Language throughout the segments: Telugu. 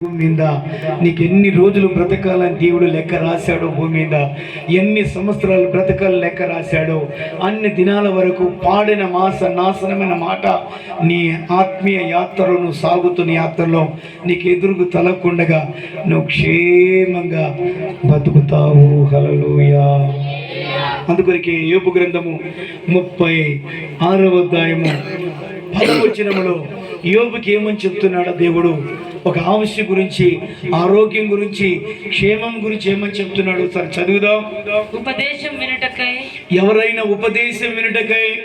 భూమి మీద నీకు ఎన్ని రోజులు బ్రతకాలని దేవుడు లెక్క రాశాడో భూమి మీద ఎన్ని సంవత్సరాలు బ్రతకాలని లెక్క రాశాడో అన్ని దినాల వరకు పాడిన మాస నాశనమైన మాట నీ ఆత్మీయ యాత్రలో నువ్వు సాగుతున్న యాత్రలో నీకు ఎదురుకు తలకుండగా నువ్వు క్షేమంగా బతుకుతావు. హలలుయా అందుకొరికి యోపు గ్రంథము ముప్పై ఆరవ అధ్యాయము పదవచనములో యోపుకి ఏమని చెప్తున్నాడు దేవుడు? ఒక ఆవశ్య గురించి ఆరోగ్యం గురించి క్షేమం గురించి ఏమని చెప్తున్నాడు? సరే చదువుదాం. ఉపదేశం వినుటకై. ఎవరైనా ఉపదేశం వినుటకై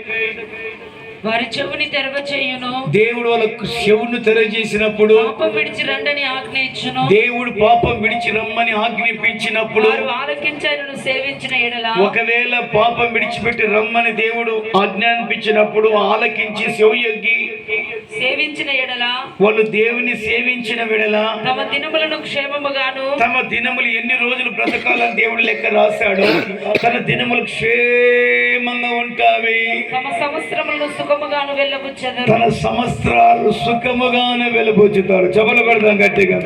వారి చెవుని తెరవ చేయును దేవుడు వాళ్ళకు చెవును తెరచేసినప్పుడు పాపం విడిచి రండని ఆజ్ఞ ఇచ్చును. దేవుడు పాపం విడిచి రమ్మని ఆజ్ఞాపించినప్పుడు వారు ఆలకించను సేవించిన ఎడల. ఒకవేళ పాపం విడిచిపెట్టి రమ్మని దేవుడు ఆజ్ఞాపించినప్పుడు ఆలకించి శివయొగ్గి సేవించిన ఎడల. వాళ్ళు దేవుని సేవించిన విడల తమ దినములను క్షేమముగాను. తమ దినములు ఎన్ని రోజులు బ్రతకాలని దేవుడు లెక్క రాశాడు. తన దినములు క్షేమంగా ఉంటావి. తమ సంవత్సరములను సుఖముగాను వెళ్ళబుచ్చదరు తన సంవత్సరాలు సుఖముగానే వెలుబుచ్చుతాడు చెపలు పెడదాం గట్టిగా.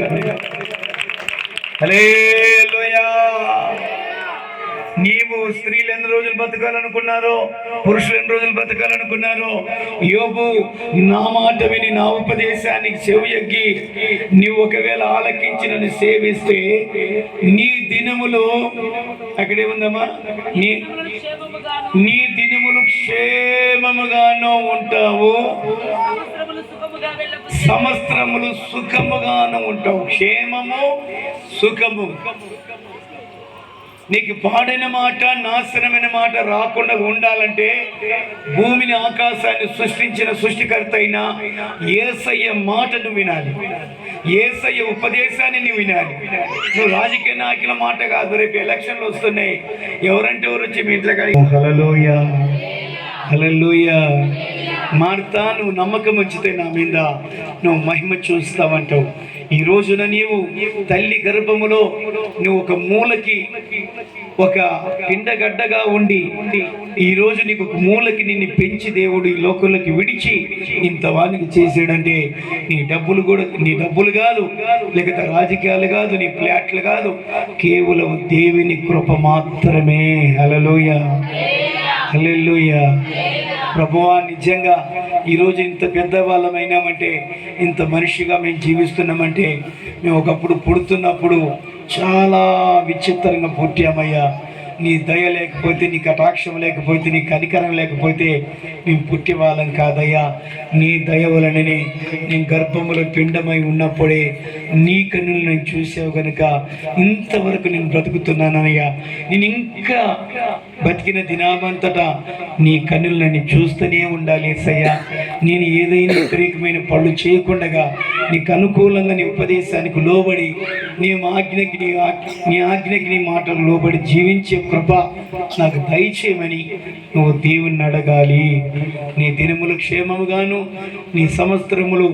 హల్లెలూయా. నీవు స్త్రీలు ఎన్ని రోజులు బతకాలనుకున్నారో పురుషులు ఎన్ని రోజులు బతకాలనుకున్నారో యోబు నా మాట విని నా ఉపదేశానికి చెవియగ్గి నీవు ఒకవేళ ఆలకించి నన్ను సేవిస్తే నీ దినములు అక్కడేముందమ్మా నీ నీ దినములు క్షేమముగాను ఉంటావు. సంవత్సరములు సుఖముగాను ఉంటావు. క్షేమము సుఖము. నీకు పాడిన మాట నాశనమైన మాట రాకుండా ఉండాలంటే భూమిని ఆకాశాన్ని సృష్టించిన సృష్టికర్త అయిన ఏసయ్య మాటను వినాలి. ఏసయ్య ఉపదేశాన్ని నువ్వు వినాలి. నువ్వు రాజకీయ నాయకుల మాట కాదు రేపు ఎలక్షన్లు వస్తున్నాయి. ఎవరంటే ఎవరు వచ్చి మీ ఇంట్లో హలలోయ హలలోయ మార్తా నువ్వు నమ్మకం వచ్చితే నా మీద నువ్వు మహిమ చూస్తావంటావు. ఈ రోజున నీవు తల్లి గర్భములో నువ్వు ఒక మూలకి ఒక పిండగడ్డగా ఉండి ఈ రోజు నీకు ఒక మూలకి నిన్ను పెంచి దేవుడు ఈ లోకంలోకి విడిచి ఇంత వానికి చేసాడంటే నీ డబ్బులు కూడా నీ డబ్బులు కాదు లేకపోతే రాజకీయాలు కాదు నీ ఫ్లాట్లు కాదు కేవలం దేవుని కృప మాత్రమే. హలలోయ హల్లెలూయ. ప్రభువా నిజంగా ఈరోజు ఇంత పెద్దవాళ్ళమైనామంటే ఇంత మనిషిగా మేము జీవిస్తున్నామంటే మేము ఒకప్పుడు పుడుతున్నప్పుడు చాలా విచిత్రంగా పుట్టామయ్యా. నీ దయ లేకపోతే నీ కటాక్షం లేకపోతే నీ కనికరం లేకపోతే మేము పుట్టేవాళ్ళం కాదయ్యా. నీ దయ వలననే నేను గర్భములో పిండమై ఉన్నప్పుడే నీ కన్నులు నేను చూసావు కనుక ఇంతవరకు నేను బ్రతుకుతున్నానయ్యా. నేను ఇంకా బతికిన దినామంతటా నీ కన్నులు నన్ను చూస్తూనే ఉండాలి సయ్యా నేను ఏదైనా వ్యతిరేకమైన పనులు చేయకుండా నీకు అనుకూలంగా నీ ఉపదేశానికి లోబడి నీ ఆజ్ఞకి నీ నీ ఆజ్ఞకి నీ మాటలు లోబడి జీవించే కృప నాకు దయచేయమని నువ్వు దేవుణ్ణి అడగాలి. నీ దినములు క్షేమముగాను నీ సంవత్సరములు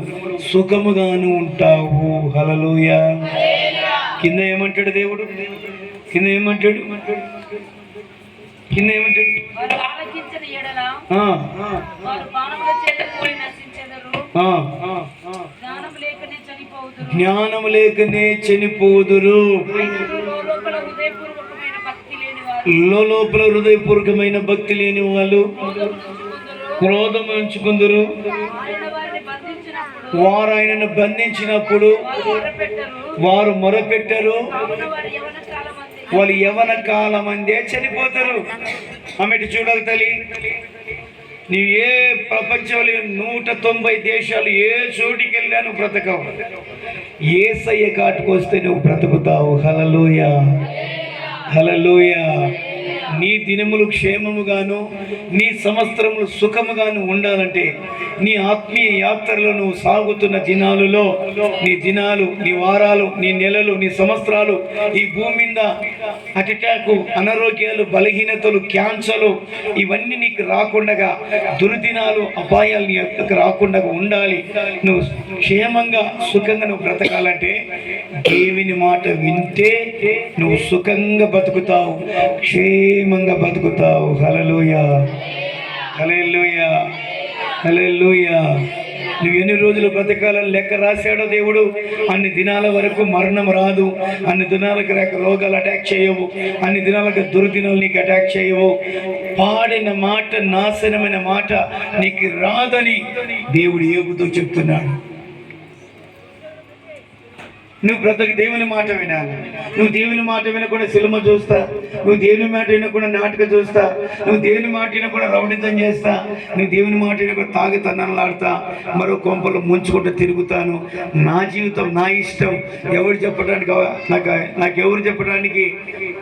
సుఖముగాను ఉంటావు. హలలోయ కింద ఏమంటాడు దేవుడు? కింద ఏమంటాడు? కింద ఏమంటాడు? వారు ఆలకించిన ఎడల ఆ, వారు బాణముల చేత కూలి నశించెదరు ఆ, జ్ఞానం లేకనే చనిపోవుదురు జ్ఞానము లేకనే చనిపోదురు అయితే లోపల హృదయపూర్వకమైన భక్తి లేని వారు లోపల హృదయపూర్వకమైన భక్తి లేని వాళ్ళు క్రోధం ఉంచుకుందరు. వారు ఆయనను బంధించినప్పుడు వారు మొరపెట్టరు. యవన కాలం వాళ్ళు యవన కాలం అందే చనిపోతారు. ఆమెటి చూడాలి తల్లి. నీవు ఏ ప్రపంచంలో నూట తొంభై దేశాలు ఏ చోటికి వెళ్ళినా నువ్వు బ్రతకవు. ఏ సయ్య కాటుకొస్తే నువ్వు బ్రతుకుతావు. హలలోయ హలలోయ నీ దినములు క్షేమముగాను నీ సంవత్సరములు సుఖముగాను ఉండాలంటే నీ ఆత్మీయ యాత్రలో నువ్వు సాగుతున్న దినాలలో నీ దినాలు నీ వారాలు నీ నెలలు నీ సంవత్సరాలు ఈ భూమి మీద అటాకు అనారోగ్యాలు బలహీనతలు క్యాన్సర్లు ఇవన్నీ నీకు రాకుండా దుర్దినాలు అపాయాలు నీ యొక్కకు రాకుండా ఉండాలి. నువ్వు క్షేమంగా సుఖంగా నువ్వు బ్రతకాలంటే దేవుని మాట వింటే నువ్వు సుఖంగా బతుకుతావు. క్షేమంగా బతుకుతావు. హలలోయ హలెల్లుయ. హలెల్లుయ. నువ్వు ఎన్ని రోజులు బ్రతకాలని లెక్క రాశాడో దేవుడు? అన్ని దినాల వరకు మరణం రాదు. అన్ని దినాలకు రేక రోగాలు అటాక్ చేయవు. అన్ని దినాలకు దుర్దినాలు నీకు అటాక్ చేయవు. పాడిన మాట నాశనమైన మాట నీకు రాదని దేవుడు ఏగుతూ చెప్తున్నాడు. నువ్వు బ్రతక దేవుని మాట వినాలి. నువ్వు దేవుని మాట వినకుండా సినిమా చూస్తా. నువ్వు దేవుని మాట వినకుండా నాటక చూస్తా. నువ్వు దేవుని మాట వినకుండా రౌడితం చేస్తా. నువ్వు దేవుని మాట వినకుండా తాగి తన్నలాడతా మరో కొంపలు ముంచుకుంటూ తిరుగుతాను. నా జీవితం నా ఇష్టం ఎవరు చెప్పడానికి నాకు నాకు ఎవరు చెప్పడానికి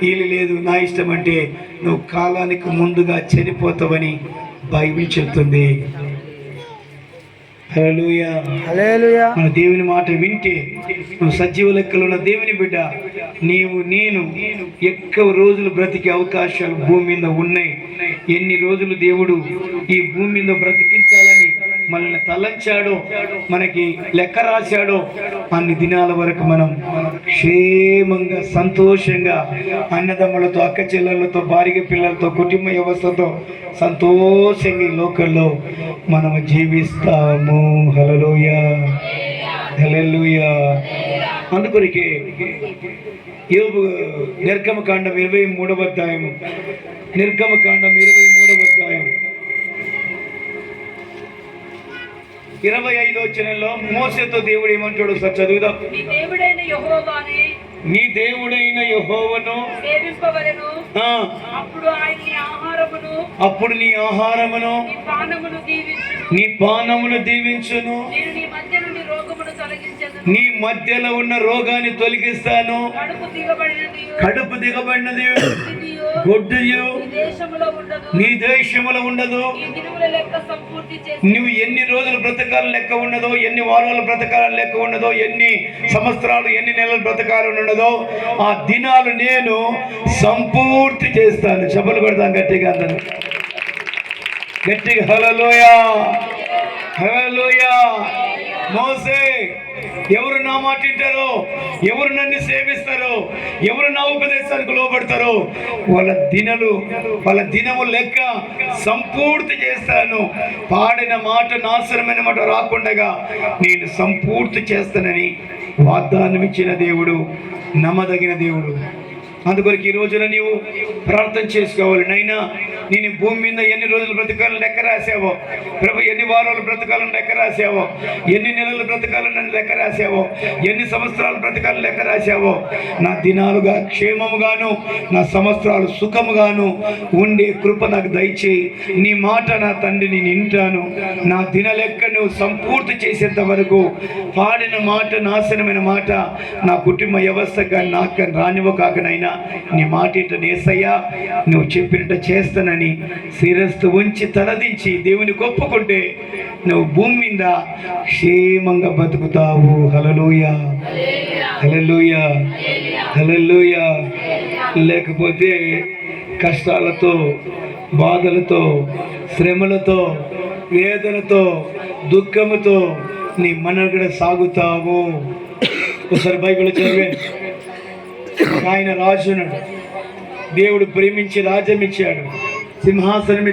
వీలు లేదు. నా ఇష్టం అంటే నువ్వు కాలానికి ముందుగా చనిపోతావని బైబిల్ చెప్తుంది. మన దేవుని మాట వింటే నువ్వు సజీవ లెక్కలో ఉన్న దేవుని బిడ్డ. నీవు నేను ఎక్కువ రోజులు బ్రతికే అవకాశాలు భూమి మీద ఉన్నాయి. ఎన్ని రోజులు దేవుడు ఈ భూమి మీద బ్రతికించాలని మనల్ని తలంచాడో మనకి లెక్క రాశాడో. అన్ని దినాల వరకు మనం క్షేమంగా సంతోషంగా అన్నదమ్ములతో అక్క చెల్లెళ్ళతో భార్య పిల్లలతో కుటుంబ వ్యవస్థతో సంతోషంగా ఈ లోకల్లో మనం జీవిస్తాము. హలలోయ హలలుయ అందుకొరికే యోగు నిర్గమకాండం ఇరవై మూడవ అధ్యాయం. నిర్గమకాండం ఇరవై మూడవ అధ్యాయం. ఇరవై ఐదో వచనంలో మోసతో దేవుడు ఏమంటాడు సార్ చదువుదాం. నీ దేవుడైన యెహోవానే అప్పుడు నీ ఆహారమును నీ పానమును దీవించును. నీ మధ్యలో ఉన్న రోగాన్ని తొలగిస్తాను. కడుపు దిగబడినది. కడుపు దిగబడినది. స్థితియు గొడ్డుయు ఉండదు. నీ దేశములో ఉండదు. నువ్వు ఎన్ని రోజులు బ్రతకాల లెక్క ఉన్నదో ఎన్ని వారాలు బ్రతకాల లెక్క ఉన్నదో ఎన్ని సంవత్సరాలు ఎన్ని నెలలు బ్రతకాలని ఉన్నదో ఆ దినాలు నేను సంపూర్తి చేస్తాను. చెప్పలు కొడతాను గట్టిగా అందరూ గట్టిగా హలలోయా హలలోయా మోసే ఎవరు నా మాట వింటారో ఎవరు నన్ను సేవిస్తారో ఎవరు నా ఉపదేశానికి లోపడతారో వాళ్ళ దినలు వాళ్ళ దినము లెక్క సంపూర్తి చేస్తాను. పాడిన మాట నాశనమైన మాట రాకుండగా నేను సంపూర్తి చేస్తానని వాగ్దానం ఇచ్చిన దేవుడు నమ్మదగిన దేవుడు. అందుకొరకు ఈ రోజున నీవు ప్రార్థన చేసుకోవాలి. నైనా నేను భూమి మీద ఎన్ని రోజులు బ్రతకాలని లెక్క రాసావో ప్రభు ఎన్ని వారాలు బ్రతకాలని లెక్క రాసావో ఎన్ని నెలలు బ్రతకాలని లెక్క రాసావో ఎన్ని సంవత్సరాలు బ్రతకాలని లెక్క రాసావో నా దినాలుగా క్షేమముగాను నా సంవత్సరాలు సుఖముగాను ఉండే కృప నాకు దయచేయి. నీ మాట నా తండ్రి నేను వింటాను నా దిన లెక్క నువ్వు సంపూర్తి చేసేంత వరకు పాడిన మాట నాశనమైన మాట నా కుటుంబ వ్యవస్థగా నాకు రానివ్వ నీ మాట ఇంట నేసయ్యా? నువ్వు చెప్పినట్టు చేస్తానని శిరస్సు ఉంచి తలదించి దేవుని ఒప్పుకుంటే నువ్వు భూమి మీద క్షేమంగా బతుకుతావు. హలలోయ హలలోయ హలలోయ లేకపోతే కష్టాలతో బాధలతో శ్రమలతో వేదనతో దుఃఖముతో నీ మనగడ సాగుతావు. ఒకసారి బైబిల్ చదివే. ఆయన రాజును దేవుడు ప్రేమించి రాజ్యం ఇచ్చాడు. సింహాసనం